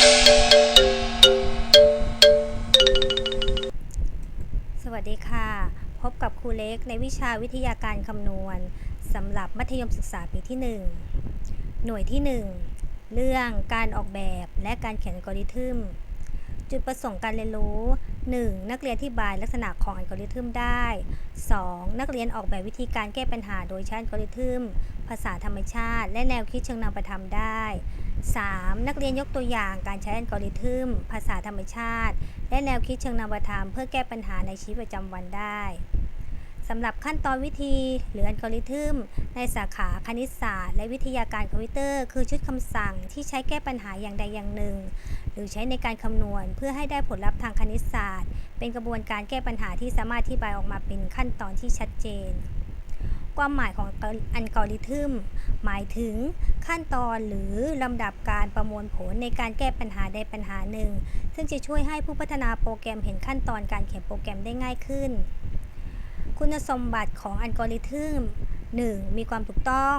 สวัสดีค่ะ พบกับครูเล็กในวิชาวิทยาการคำนวณสำหรับมัธยมศึกษาปีที่ 1 หน่วยที่ 1 เรื่องการออกแบบและการเขียนอัลกอริทึม จุดประสงค์การเรียนรู้ 1. นักเรียนที่บายลักษณะของอัลกอริทึมได้ 2. นักเรียนออกแบบวิธีการแก้ปัญหาโดยใช้อัลกอริทึม ภาษาธรรมชาติ และแนวคิดเชิงนามธรรมได้ 3. นักเรียนยกตัวอย่างการใช้อัลกอริทึม ภาษาธรรมชาติ และแนวคิดเชิงนามธรรม เพื่อแก้ปัญหาในชีวิตประจำวันได้ สำหรับขั้นตอนวิธีหรืออัลกอริทึมในสาขาคณิตศาสตร์ และวิทยาการคอมพิวเตอร์ คือชุดคำสั่งที่ใช้แก้ปัญหาอย่างใดอย่างหนึ่ง หรือใช้ในการคำนวณเพื่อให้ได้ผลลัพธ์ทางคณิตศาสตร์ เป็นกระบวนการแก้ปัญหาที่สามารถอธิบายออกมาเป็นขั้นตอนที่ชัดเจน ความหมายของอัลกอริทึมหมายถึงขั้นตอนหรือลำดับการประมวลผลในการแก้ปัญหาใดปัญหาหนึ่ง ซึ่งจะช่วยให้ผู้พัฒนาโปรแกรมเห็นขั้นตอนการเขียนโปรแกรมได้ง่ายขึ้น คุณสมบัติของอัลกอริทึม 1. มีความถูกต้อง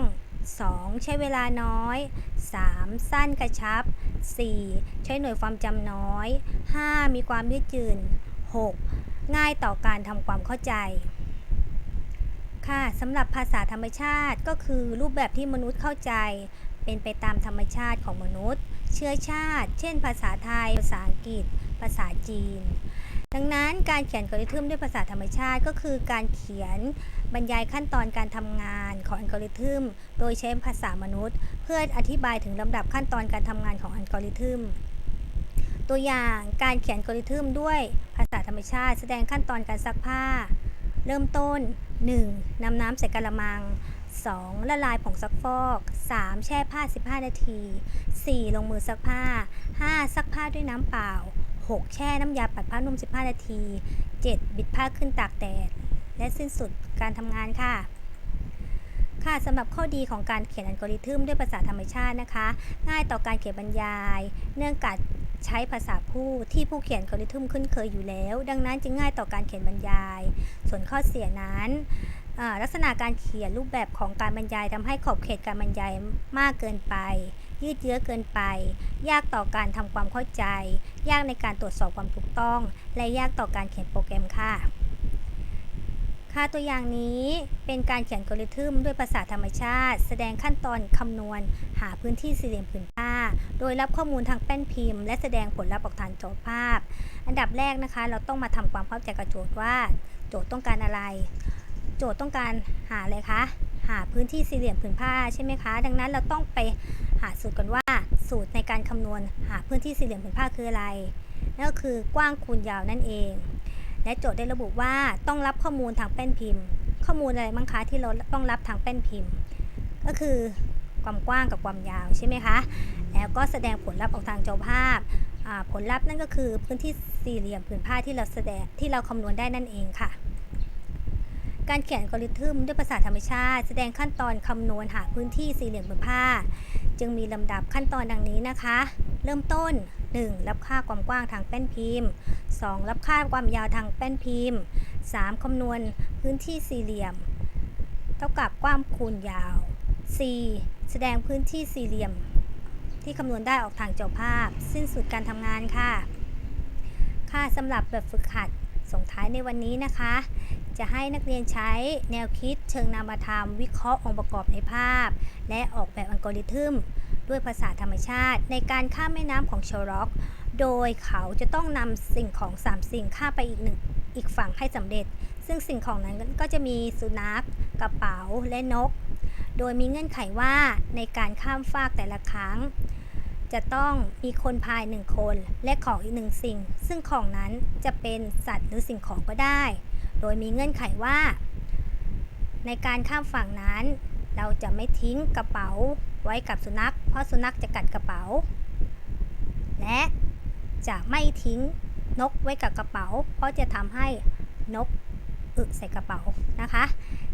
2. ใช้เวลาน้อย 3. สั้นกระชับ 4. ใช้หน่วยความจำน้อย 5. มีความยืดหยุ่น 6. ง่ายต่อการทำความเข้าใจ ค่ะสำหรับภาษาธรรมชาติก็คือรูปแบบที่มนุษย์เข้าใจ เป็นไปตามธรรมชาติของมนุษย์ เชื้อชาติ เช่น ภาษาไทย ภาษาอังกฤษ ภาษาจีน ดังนั้นการเขียนอัลกอริทึมด้วยภาษาธรรมชาติ ก็คือการเขียนบรรยายขั้นตอนการทำงานของอัลกอริทึม โดยใช้ภาษามนุษย์ เพื่ออธิบายถึงลำดับขั้นตอนการทำงานของอัลกอริทึม ตัวอย่างการเขียนอัลกอริทึมด้วยภาษาธรรมชาติ แสดงขั้นตอนการซักผ้า เริ่มต้น 1. นำน้ำใส่กระมัง 2. ละลายผงซักฟอก 3. แช่ผ้า 15 นาที 4. ลงมือซักผ้า 5. ซักผ้าด้วยน้ำเปล่า 6. แช่น้ำยาปัดผ้านุ่ม15 นาที 7. บิดผ้าขึ้นตากแดด และสิ้นสุดการทำงานค่ะ ค่ะสำหรับข้อดีของการเขียนอัลกอริทึมด้วยภาษาธรรมชาตินะคะ ง่ายต่อการเขียนบรรยาย เนื่องจากใช้ภาษาพูดที่ผู้เขียนอัลกอริทึมคุ้นเคยอยู่แล้ว ดังนั้นจึงง่ายต่อการเขียนบรรยาย ส่วนข้อเสียนั้นลักษณะการเขียนรูปแบบของการบรรยายทำให้ขอบเขตการบรรยายมากเกินไป ยืดเยื้อเกินไป ยากต่อการทำความเข้าใจ ยากในการตรวจสอบความถูกต้อง และยากต่อการเขียนโปรแกรมค่ะค่าตัวอย่างนี้เป็นการเขียนกริทึมด้วยภาษาธรรมชาติ แสดงขั้นตอนคำนวณ หาพื้นที่สี่เหลี่ยมผืนผ้า โดยรับข้อมูลทางแป้นพิมพ์ และแสดงผลลัพธ์ออกทางโจทย์ภาพ อันดับแรกนะคะ เราต้องมาทำความเข้าใจกับโจทย์ว่า โจทย์ต้องการอะไร โจทย์ต้องการหาอะไรคะ หาพื้นที่สี่เหลี่ยมผืนผ้าใช่ไหมคะ ดังนั้นเราต้องไปหาสูตรกันว่า สูตรในการคำนวณหาพื้นที่สี่เหลี่ยมผืนผ้าคืออะไรนั่นก็คือกว้างคูณยาวนั่นเอง และโจทย์ได้ระบุว่าต้องรับข้อมูลทางแป้นพิมพ์ ข้อมูลอะไรบ้างคะที่เราต้องรับทางแป้นพิมพ์ ก็คือความกว้างกับความยาวใช่ไหมคะ แล้วก็แสดงผลลัพธ์ออกทางจอภาพ ผลลัพธ์นั่นก็คือพื้นที่สี่เหลี่ยมผืนผ้าที่เราแสดงที่เราคำนวณได้นั่นเองค่ะ การเขียนอัลกอริทึมด้วยภาษาธรรมชาติ แสดงขั้นตอนคำนวณหาพื้นที่สี่เหลี่ยมผืนผ้า จึงมีลำดับขั้นตอนดังนี้นะคะ เริ่มต้น 1. รับค่าความกว้างทางแป้นพิมพ์ 2. รับค่าความยาวทางแป้นพิมพ์ 3. คำนวณพื้นที่สี่เหลี่ยม เท่ากับกว้างคูณยาว 4. แสดงพื้นที่สี่เหลี่ยม ที่คำนวณได้ออกทางจอภาพ สิ้นสุดการทำงานค่ะ ค่ะสำหรับแบบฝึกหัด ส่งท้ายในวันนี้นะคะ จะให้นักเรียนใช้แนวคิดเชิงนามธรรม วิเคราะห์องค์ประกอบในภาพ และออกแบบอัลกอริทึมด้วยภาษาธรรมชาติ ในการข้ามแม่น้ำของเชลล็อก โดยเขาจะต้องนำสิ่งของ 3 สิ่งข้ามไปอีกหนึ่งอีกฝั่งให้สำเร็จ ซึ่งสิ่งของนั้นก็จะมีสุนัขกระเป๋าและนก โดยมีเงื่อนไขว่าในการข้ามฟากแต่ละครั้ง จะต้องมีคนพายหนึ่งคนและของอีกหนึ่งสิ่ง ซึ่งของนั้นจะเป็นสัตว์หรือสิ่งของก็ได้ โดยมีเงื่อนไขว่า ในการข้ามฝั่งนั้น เราจะไม่ทิ้งกระเป๋าไว้กับสุนัข เพราะสุนัขจะกัดกระเป๋า และจะไม่ทิ้งนกไว้กับกระเป๋า เพราะจะทำให้นกอึใส่กระเป๋านะคะ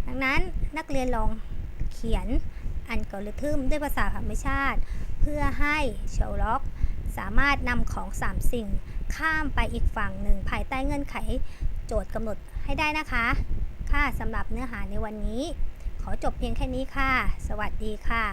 ดังนั้นนักเรียนลองเขียน อัลกอริทึมด้วยภาษาธรรมชาติ เพื่อให้เชลล็อก สามารถนำของ 3 สิ่ง ข้ามไปอีกฝั่งหนึ่งภายใต้เงื่อนไขโจทย์กำหนดให้ได้นะคะ ค่ะสำหรับเนื้อหาในวันนี้ ขอจบเพียงแค่นี้ค่ะ สวัสดีค่ะ